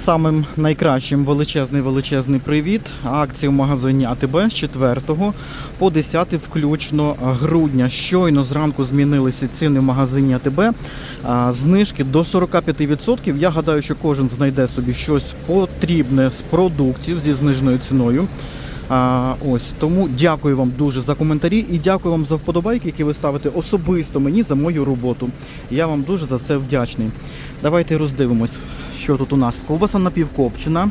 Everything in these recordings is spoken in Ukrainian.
Самим найкращим величезний величезний привіт. Акції в магазині АТБ з 4 по 10 включно грудня. Щойно зранку змінилися ціни в магазині АТБ. Знижки до 45%. Я гадаю, що кожен знайде собі щось потрібне з продуктів зі зниженою ціною. А, ось тому дякую вам дуже за коментарі і дякую вам за вподобайки, які ви ставите особисто мені за мою роботу. Я вам дуже за це вдячний. Давайте роздивимось, що тут у нас. Ковбаса напівкопчена,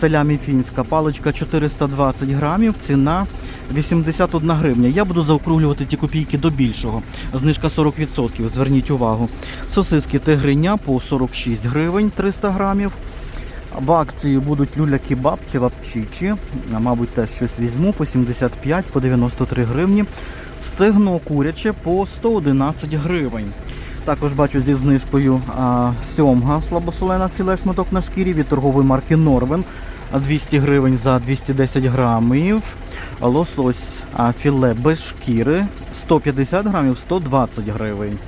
салямі фінська, паличка 420 грамів, ціна 81 гривня. Я буду заокруглювати ті копійки до більшого. Знижка 40%, зверніть увагу. Сосиски тигриня по 46 гривень 300 грамів. В акції будуть люля-кебаб чи вапчичі. Мабуть, теж щось візьму по 75, по 93 гривні. Стегно куряче по 111 гривень. Також бачу зі знижкою а, сьомга слабосолена філе шматок на шкірі від торгової марки Норвен. 200 гривень за 210 грамів. Лосось а, філе без шкіри 150 грамів 120 гривень.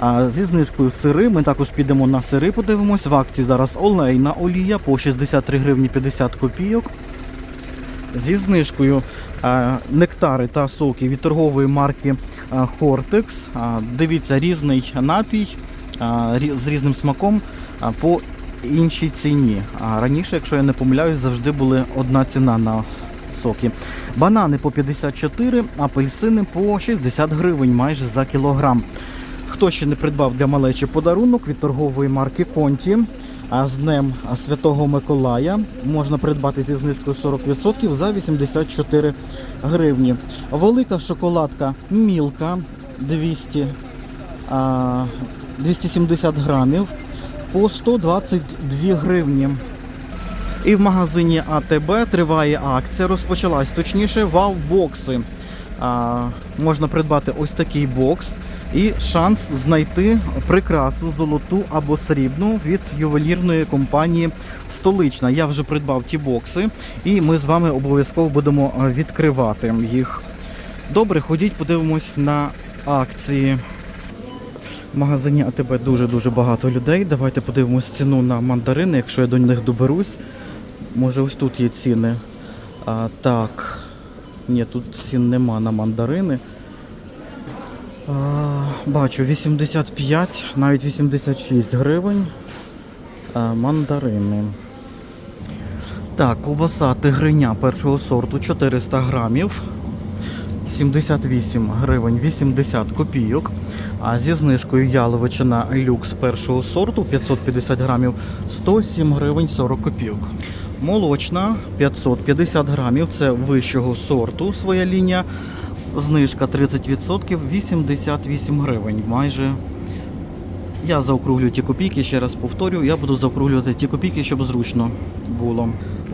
А зі знижкою сири ми також підемо на сири, подивимось. В акції зараз олейна олія по 63 гривні 50 копійок. Зі знижкою нектари та соки від торгової марки е, Hortex. Дивіться, різний напій з різним смаком по іншій ціні. Раніше, якщо я не помиляюсь, завжди були одна ціна на соки. Банани по 54, апельсини по 60 гривень майже за кілограм. Хто ще не придбав для малечі подарунок від торгової марки Конті, а з Днем Святого Миколая можна придбати зі знижкою 40% за 84 гривні. Велика шоколадка Мілка 200, 270 грамів по 122 гривні. І в магазині АТБ триває акція, розпочалась точніше вау-бокси. А, можна придбати ось такий бокс і шанс знайти прикрасу золоту або срібну від ювелірної компанії Столична. Я вже придбав ті бокси, і ми з вами обов'язково будемо е, відкривати їх. Добре, ходіть, подивимось на акції. В магазині АТБ дуже-дуже багато людей. Давайте подивимось ціну на мандарини, якщо я до них доберусь. Може ось тут є ціни. А, так. Ні, тут цін нема на мандарини. Бачу 85, навіть 86 гривень. А, мандарини. Так, ковбаса тигриня першого сорту 400 грамів. 78 гривень 80 копійок. А зі знижкою яловичина люкс першого сорту 550 грамів 107 гривень 40 копійок. Молочна 550 грамів, це вищого сорту своя лінія. Знижка 30%, 88 гривень. Майже я заокруглюю ті копійки, ще раз повторю, я буду заокруглювати ті копійки, щоб зручно було.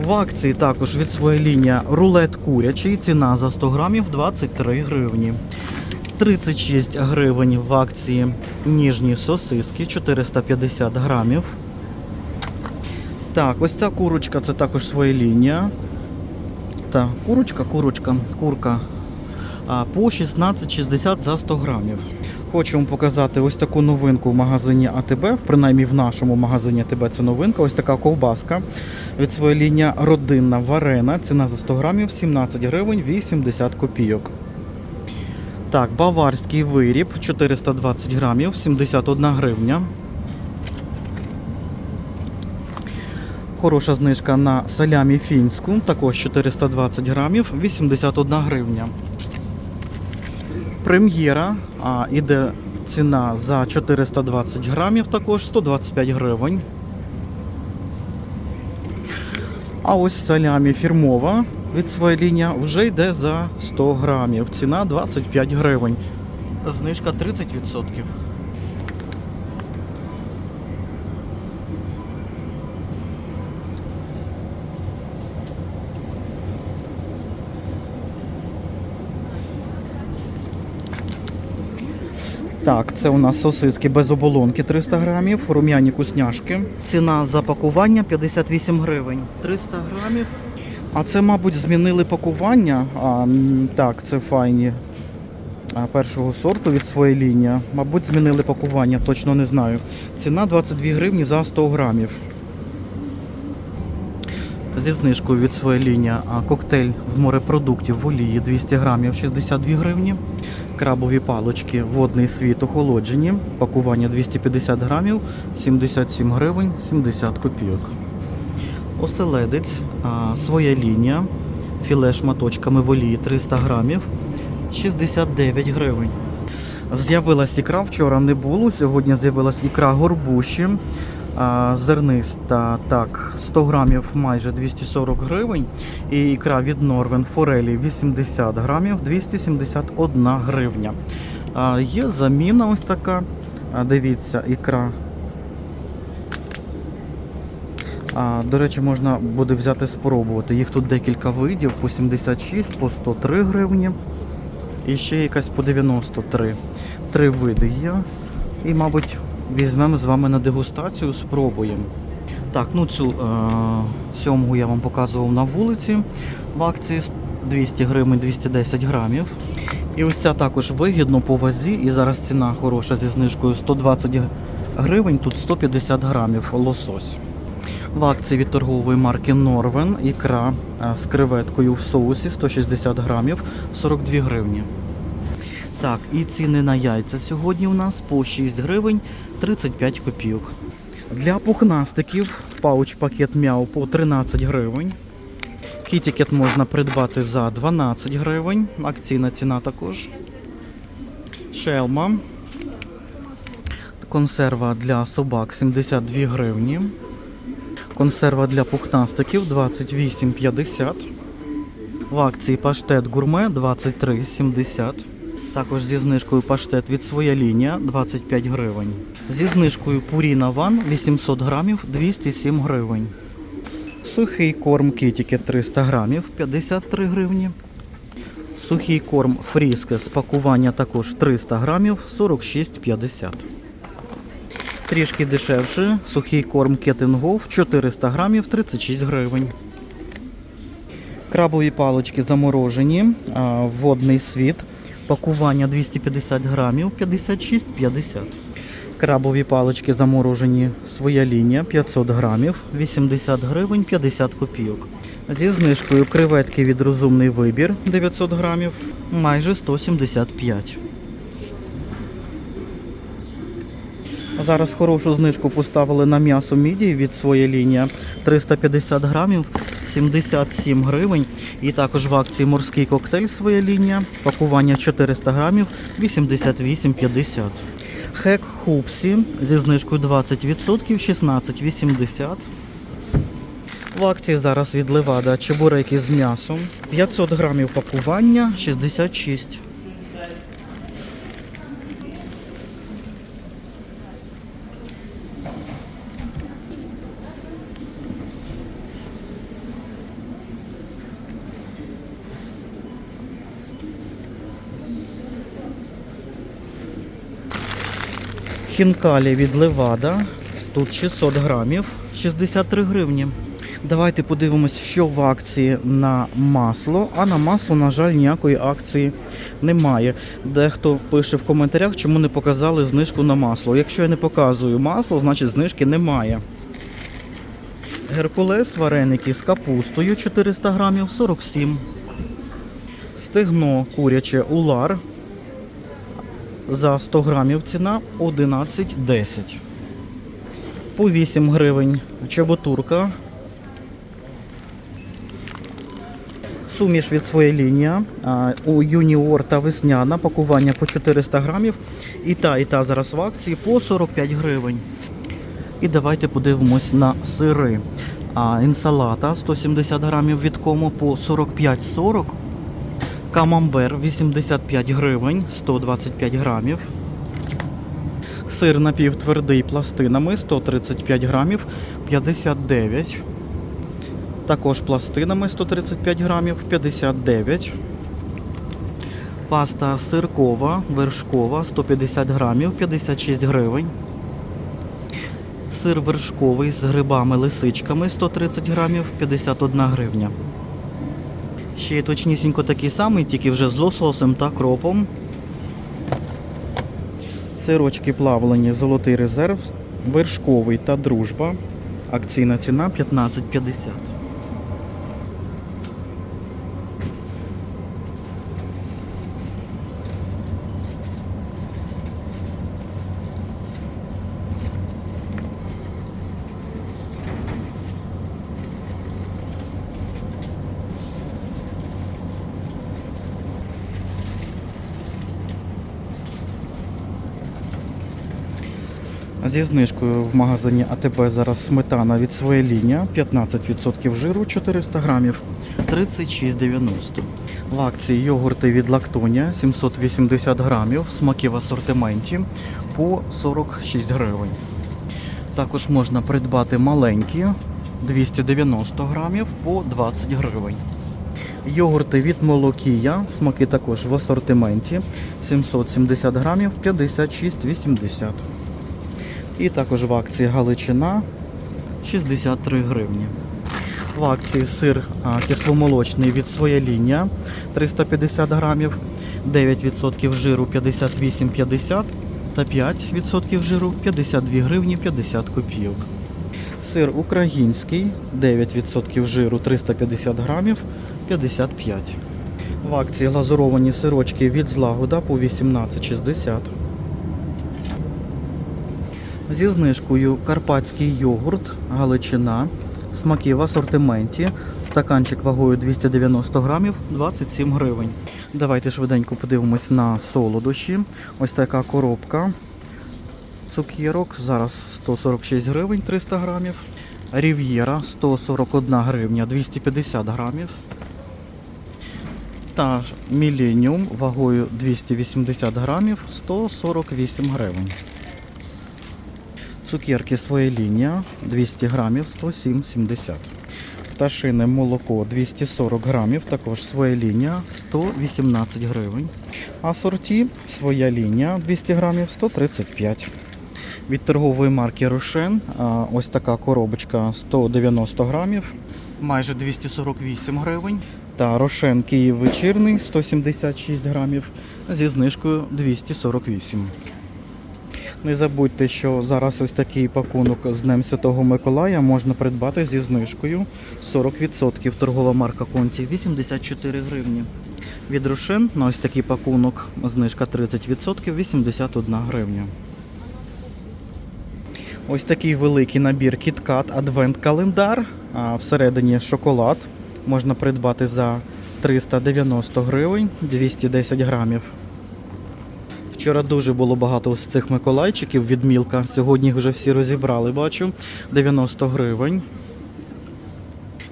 В акції також від своєї лінії рулет курячий, ціна за 100 грамів 23 гривні. 36 гривень в акції ніжні сосиски 450 грамів. Так, ось ця курочка це також своя лінія. Так, курочка, курочка, курка по 16,60 за 100 грамів. Хочу вам показати ось таку новинку в магазині АТБ, принаймні в нашому магазині АТБ це новинка. Ось така ковбаска від своєї лінії родинна варена. Ціна за 100 грамів 17 гривень 80 копійок. Так, баварський виріб 420 грамів 71 гривня. Хороша знижка на салямі фінську, також 420 грамів, 81 гривня. Прем'єра, а, іде ціна за 420 грамів, також 125 гривень. А ось салямі фірмова від своєї лінії вже йде за 100 грамів. Ціна 25 гривень. Знижка 30%. Так, це у нас сосиски без оболонки 300 грамів, рум'яні кусняшки. Ціна за пакування 58 гривень. 300 грамів. А це, мабуть, змінили пакування. А, так, це файні першого сорту від своєї лінії. Мабуть, змінили пакування, точно не знаю. Ціна 22 гривні за 100 грамів. Зі знижкою від своєї лінії а, коктейль з морепродуктів в олії 200 грамів 62 гривні. Крабові палочки, водний світ охолоджені, пакування 250 грамів 77 гривень 70 копійок. Оселедець, а, своя лінія, філе шматочками в олії 300 грамів 69 гривень. З'явилась ікра, вчора не було. Сьогодні з'явилась ікра горбуші. Зерниста, так, 100 грамів майже 240 гривень. І ікра від Норвен Форелі 80 грамів 271 гривня. Є заміна ось така. Дивіться, ікра. До речі, можна буде взяти спробувати. Їх тут декілька видів, по 76, по 103 гривні. І ще якась по 93. Три види є. І, мабуть, візьмемо з вами на дегустацію, спробуємо. Так, ну цю е- сьомгу я вам показував на вулиці в акції 200 гривень 210 грамів. І ось ця також вигідно по вазі. І зараз ціна хороша зі знижкою 120 гривень, тут 150 грамів лосось. В акції від торгової марки Норвен ікра е, з креветкою в соусі 160 грамів 42 гривні. Так, і ціни на яйця сьогодні у нас по 6 гривень 35 копійок. Для пухнастиків пауч-пакет м'яу по 13 гривень. Кітікет можна придбати за 12 гривень. Акційна ціна також. Шелма. Консерва для собак 72 гривні. Консерва для пухнастиків 28,50. В акції паштет гурме 23,70. Також зі знижкою паштет від своя лінія 25 гривень. Зі знижкою Пуріна Ван 800 грамів 207 гривень. Сухий корм Кітікет 300 грамів 53 гривні. Сухий корм Фріскес пакування також 300 грамів 46,50. Трішки дешевше. Сухий корм Кетингов 400 грамів 36 гривень. Крабові палички заморожені. Водний світ. Пакування 250 грамів 56,50. Крабові палички заморожені. Своя лінія 500 грамів 80 гривень 50 копійок. Зі знижкою креветки від розумний вибір 900 грамів майже 175. Зараз хорошу знижку поставили на м'ясо мідії від своєї лінії 350 грамів 77 гривень. І також в акції морський коктейль своя лінія. Пакування 400 грамів 88,50. Хек хупсі зі знижкою 20% 16,80. В акції зараз від Левада чебуреки з м'ясом. 500 грамів пакування 66. Хінкалі від Левада. Тут 600 грамів, 63 гривні. Давайте подивимось, що в акції на масло. А на масло, на жаль, ніякої акції немає. Дехто пише в коментарях, чому не показали знижку на масло. Якщо я не показую масло, значить знижки немає. Геркулес вареники з капустою 400 грамів 47. Стегно куряче улар за 100 грамів ціна 11,10. По 8 гривень чеботурка. Суміш від своєї лінії. У юніор та весняна пакування по 400 грамів. І та, і та зараз в акції по 45 гривень. І давайте подивимось на сири. А, інсалата 170 грамів від кому по 45,40. Камамбер 85 гривень, 125 грамів. Сир напівтвердий пластинами 135 грамів 59. Також пластинами 135 грамів 59. Паста сиркова, вершкова 150 грамів 56 гривень. Сир вершковий з грибами лисичками 130 грамів 51 гривня. Ще точнісінько такий самий, тільки вже з лососем та кропом. Сирочки плавлені, золотий резерв, вершковий та дружба. Акційна ціна 15,50. Зі знижкою в магазині АТБ зараз сметана від своєї лінія 15% жиру 400 грамів 36,90. В акції йогурти від Лактонія 780 грамів, смаки в асортименті по 46 гривень. Також можна придбати маленькі 290 грамів по 20 гривень. Йогурти від Молокія, смаки також в асортименті 770 грамів 56,80. І також в акції Галичина 63 гривні. В акції сир кисломолочний від своя лінія 350 грамів, 9% жиру 58,50 та 5% жиру 52 гривні 50 копійок. Сир український 9% жиру 350 грамів 55. В акції глазуровані сирочки від злагода по 18,60. Зі знижкою карпатський йогурт Галичина. Смаки в асортименті. Стаканчик вагою 290 грамів 27 гривень. Давайте швиденько подивимось на солодощі. Ось така коробка цукерок. Зараз 146 гривень 300 грамів. Рів'єра 141 гривня 250 грамів. Та Міленіум вагою 280 грамів 148 гривень. Цукерки своя лінія 200 грамів 107,70. Пташине молоко 240 грамів, також своя лінія 118 гривень. А сорті своя лінія 200 грамів 135. Від торгової марки Рошен ось така коробочка 190 грамів, майже 248 гривень. Та Рошен Київ вечірний 176 грамів зі знижкою 248. Не забудьте, що зараз ось такий пакунок з Днем Святого Миколая можна придбати зі знижкою 40%. Торгова марка Конті 84 гривні. Від Рошен на ось такий пакунок знижка 30% 81 гривня. Ось такий великий набір KitKat Advent календар. А всередині шоколад можна придбати за 390 гривень 210 грамів. Вчора дуже було багато з цих миколайчиків від Мілка. Сьогодні їх вже всі розібрали, бачу. 90 гривень.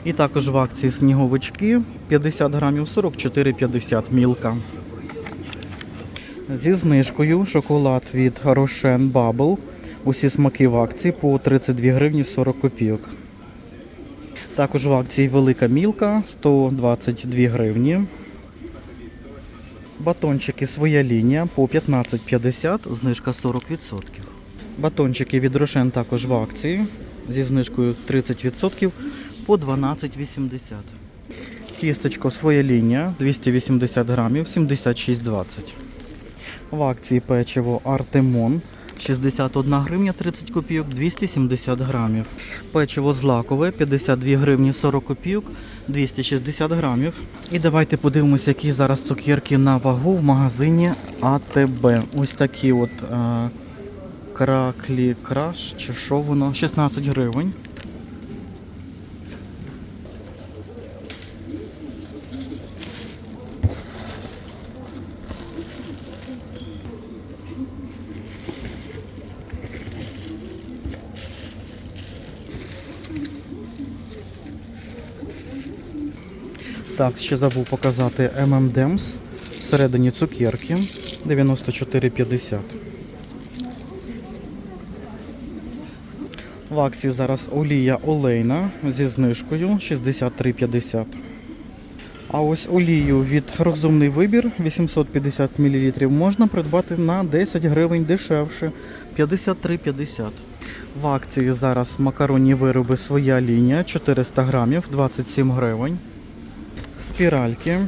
І також в акції сніговички 50 грамів 44,50 мілка. Зі знижкою шоколад від Рошен Bubble. Усі смаки в акції по 32 гривні 40 копійок. Також в акції велика мілка 122 гривні. Батончики своя лінія по 15,50, знижка 40%. Батончики від Рошен також в акції зі знижкою 30% по 12,80. Тістечко своя лінія 280 грамів 76,20. В акції печиво Артемон 61 гривня 30 копійок 270 грамів. Печиво злакове 52 гривні 40 копійок 260 грамів. І давайте подивимося, які зараз цукерки на вагу в магазині АТБ. Ось такі от е, краклі краш, чи що воно? 16 гривень. Так, ще забув показати M&M's. Всередині цукерки 94,50. В акції зараз олія олейна зі знижкою 63,50. А ось олію від розумний вибір 850 мл можна придбати на 10 гривень дешевше 53,50. В акції зараз макаронні вироби своя лінія 400 грамів 27 гривень. Спіральки.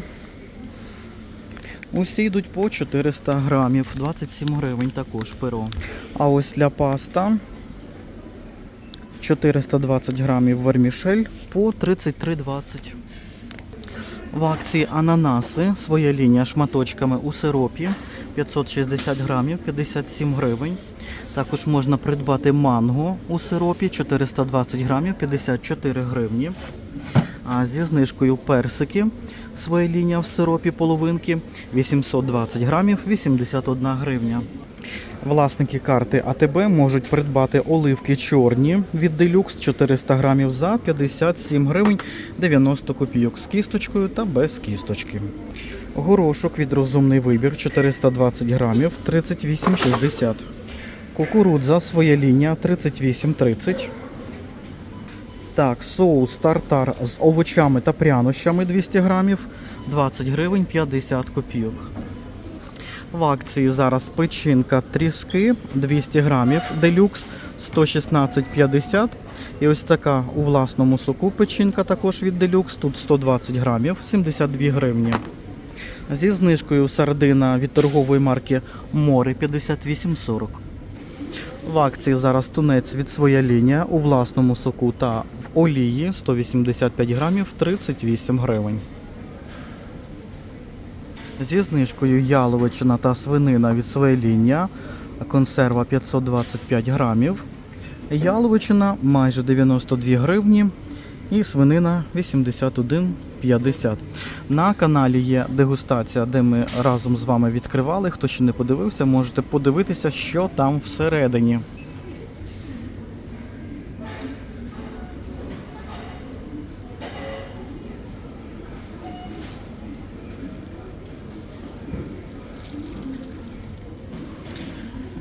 Усі йдуть по 400 грамів, 27 гривень також перо. А ось для паста 420 грамів вермішель по 33,20. В акції ананаси, своя лінія шматочками у сиропі 560 грамів, 57 гривень. Також можна придбати манго у сиропі 420 грамів, 54 гривні. Зі знижкою персики своя лінія в сиропі половинки 820 грамів 81 гривня. Власники карти АТБ можуть придбати оливки чорні від Deluxe 400 грамів за 57 гривень 90 копійок з кісточкою та без кісточки. Горошок від розумний вибір 420 грамів 38,60. Кукурудза своя лінія 38,30. Так, соус тартар з овочами та прянощами 200 грамів 20 гривень 50 копійок. В акції зараз печінка тріски 200 грамів, делюкс 116,50. І ось така у власному соку печінка також від делюкс, тут 120 грамів, 72 гривні. Зі знижкою сардина від торгової марки Море 58,40. В акції зараз тунець від своя лінія у власному соку та в олії 185 грамів 38 гривень. Зі знижкою яловичина та свинина від своя лінія, консерва 525 грамів. Яловичина майже 92 гривні і свинина 81,50. На каналі є дегустація, де ми разом з вами відкривали. Хто ще не подивився, можете подивитися, що там всередині.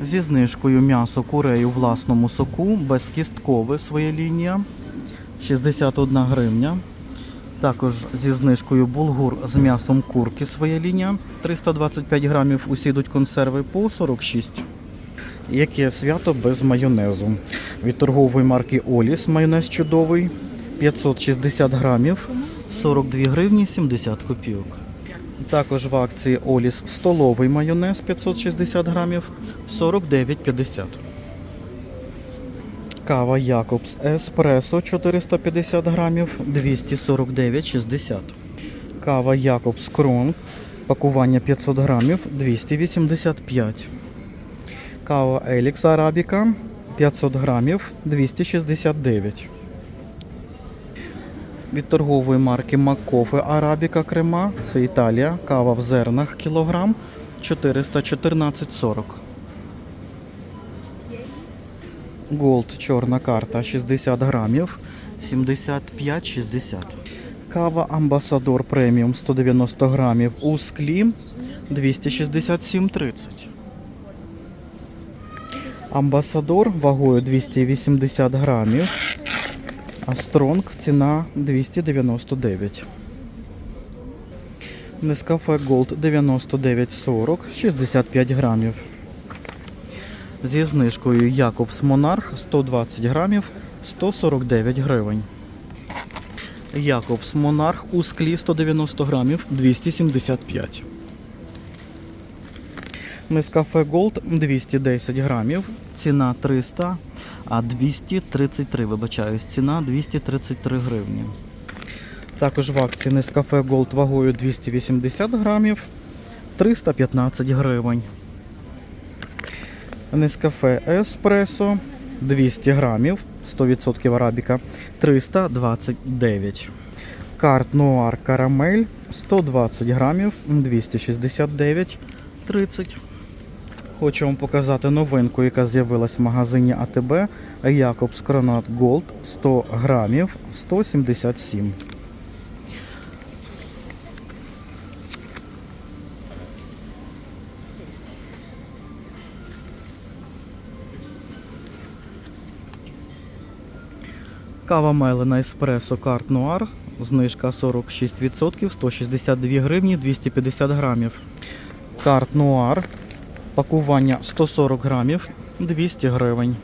Зі знижкою м'ясо курей у власному соку, безкісткове своя лінія 61 гривня. Також зі знижкою булгур з м'ясом курки своя лінія 325 грамів. Усі йдуть консерви по 46. Яке свято без майонезу. Від торгової марки Оліс майонез чудовий 560 грамів 42 гривні 70 копійок. Також в акції Оліс столовий майонез 560 грамів 49,50. Кава Якобс Еспресо 450 грамів 249,60. Кава Якобс Крон пакування 500 грамів 285. Кава Елікс Арабіка 500 грамів 269. Від торгової марки Макофе Арабіка Крема. Це Італія. Кава в зернах кілограм 414,40. Голд чорна карта 60 грамів 75,60. Кава Амбасадор преміум 190 грамів у склі 267,30. Амбасадор вагою 280 грамів. А Стронг ціна 299. Нескафе Голд 99,40 65 грамів. Зі знижкою Якобс Монарх 120 грамів 149 гривень. Якобс Монарх у склі 190 грамів 275. Нескафе Голд 210 грамів. Ціна 300, а 233, вибачаюсь, ціна 233 гривні. Також в акції Нескафе Голд вагою 280 грамів 315 гривень. Нескафе Еспресо 200 грамів, 100% арабіка 329. Карт Нуар Карамель 120 грамів 269,30. Хочу вам показати новинку, яка з'явилась в магазині АТБ. Якобс Кронат Голд 100 грамів 177. Кава Мелена Еспресо Карт Нуар. Знижка 46%, 162 гривні 250 грамів. Карт Нуар. Пакування 140 грамів 200 гривень.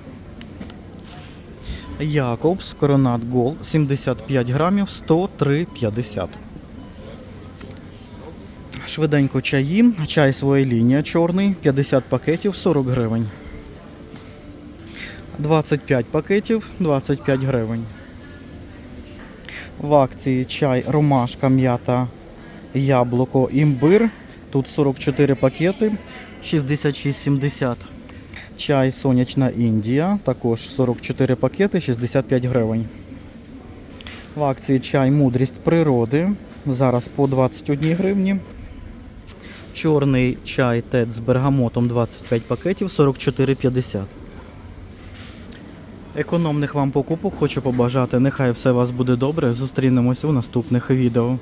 Якобс Коронат Гол 75 грамів 103,50. Швиденько чаї. Чай своя лінія чорний 50 пакетів 40 гривень. 25 пакетів 25 гривень. В акції чай ромашка, м'ята, яблуко, імбир. Тут 44 пакети 66,70. Чай сонячна Індія. Також 44 пакети 65 гривень. В акції чай мудрість природи. Зараз по 21 гривні. Чорний чай тет з бергамотом 25 пакетів 44,50. Економних вам покупок хочу побажати. Нехай все у вас буде добре. Зустрінемось у наступних відео.